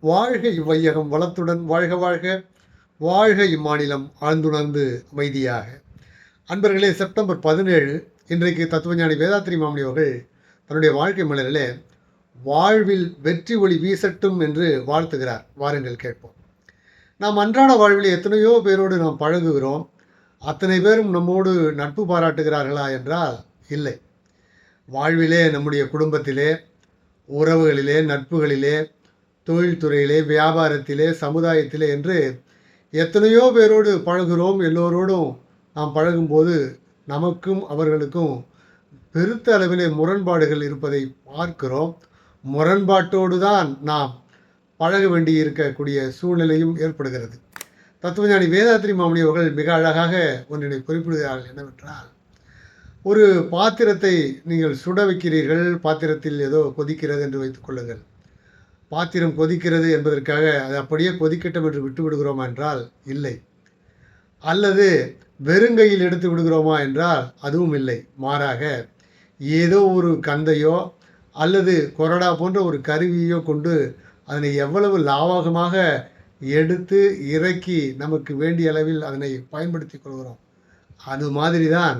வாழ்க இவ்வையகம் வளத்துடன் வாழ்க வாழ்க. வாழ்க இம்மாநிலம் ஆழ்ந்துணர்ந்து அமைதியாக. அன்பர்களே செப்டம்பர் பதினேழு இன்றைக்கு தத்துவஞானி வேதாத்திரி மாமணி அவர்கள் தன்னுடைய வாழ்க்கை மலரிலே வாழ்வில் வெற்றி ஒளி வீசட்டும் என்று வாழ்த்துகிறார். வாருங்கள் கேட்போம். நாம் அன்றாட வாழ்வில் எத்தனையோ பேரோடு நாம் பழகுகிறோம். அத்தனை பேரும் நம்மோடு நட்பு பாராட்டுகிறார்களா என்றால் இல்லை. வாழ்விலே நம்முடைய குடும்பத்திலே உறவுகளிலே நட்புகளிலே தொழில்துறையிலே வியாபாரத்திலே சமுதாயத்திலே என்று எத்தனையோ பேரோடு பழகுகிறோம் எல்லோரோடும் நாம் பழகும்போது நமக்கும் அவர்களுக்கும் பெருத்த அளவிலே முரண்பாடுகள் இருப்பதை பார்க்கிறோம். முரண்பாட்டோடு தான் நாம் பழக வேண்டி இருக்கக்கூடிய சூழ்நிலையும் ஏற்படுகிறது. தத்துவஞானி வேதாத்திரி மாமணி அவர்கள் மிக அழகாக ஒன்றினை குறிப்பிடுகிறார்கள் என்னவென்றால் ஒரு பாத்திரத்தை நீங்கள் சுட வைக்கிறீர்கள் பாத்திரத்தில் ஏதோ கொதிக்கிறது என்று வைத்துக் கொள்ளுங்கள். பாத்திரம் கொதிக்கிறது என்பதற்காக அது அப்படியே கொதிக்கட்டும் என்று விட்டு விடுகிறோமா என்றால் இல்லை. அல்லது வெறுங்கையில் எடுத்து விடுகிறோமா என்றால் அதுவும் இல்லை. மாறாக ஏதோ ஒரு கந்தையோ அல்லது கொரடா போன்ற ஒரு கருவியோ கொண்டு அதனை எவ்வளவு லாவகமாக எடுத்து இறக்கி நமக்கு வேண்டிய அளவில் அதனை பயன்படுத்தி கொள்கிறோம். அது மாதிரி தான்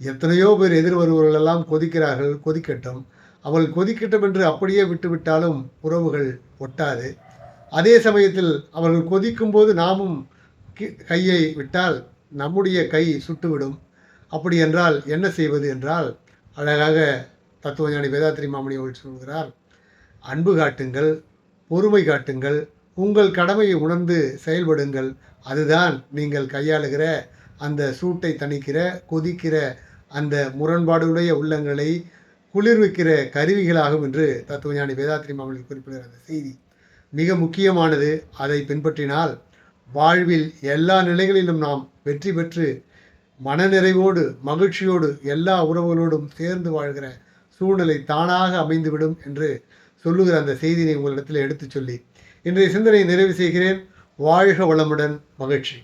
எத்தனையோ பேர் எதிர்வருவர்களெல்லாம் கொதிக்கிறார்கள் கொதிக்கட்டும். அவள் கொதிக்கட்டும் என்று அப்படியே விட்டுவிட்டாலும் உறவுகள் ஒட்டாது. அதே சமயத்தில் அவர்கள் கொதிக்கும் போது நாமும் கி- கையை விட்டால் நம்முடைய கை சுட்டுவிடும். அப்படி என்றால் என்ன செய்வது என்றால் அழகாக தத்துவஞானி வேதாத்திரி மாமணி அவர்கள் சொல்கிறார் அன்பு காட்டுங்கள் பொறுமை காட்டுங்கள் உங்கள் கடமையை உணர்ந்து செயல்படுங்கள். அதுதான் நீங்கள் கையாளுகிற அந்த சூட்டை தணிக்கிற கொதிக்கிற அந்த முரண்பாடுடைய உள்ளங்களை குளிர்விக்கிற கருவிகளாகும் என்று தத்துவஞானி வேதாத்திரி மாமணி குறிப்பிடுகிற அந்த செய்தி. மிக முக்கியமானது அதை பின்பற்றினால் வாழ்வில் எல்லா நிலைகளிலும் நாம் வெற்றி பெற்று மனநிறைவோடு மகிழ்ச்சியோடு எல்லா உறவுகளோடும் சேர்ந்து வாழ்கிற சூழ்நிலை தானாக அமைந்துவிடும் என்று சொல்லுகிற அந்த செய்தியை உங்களிடத்தில் எடுத்துச் சொல்லி இன்றைய சிந்தனையை நிறைவு செய்கிறேன். வாழ்க வளமுடன் மகிழ்ச்சி.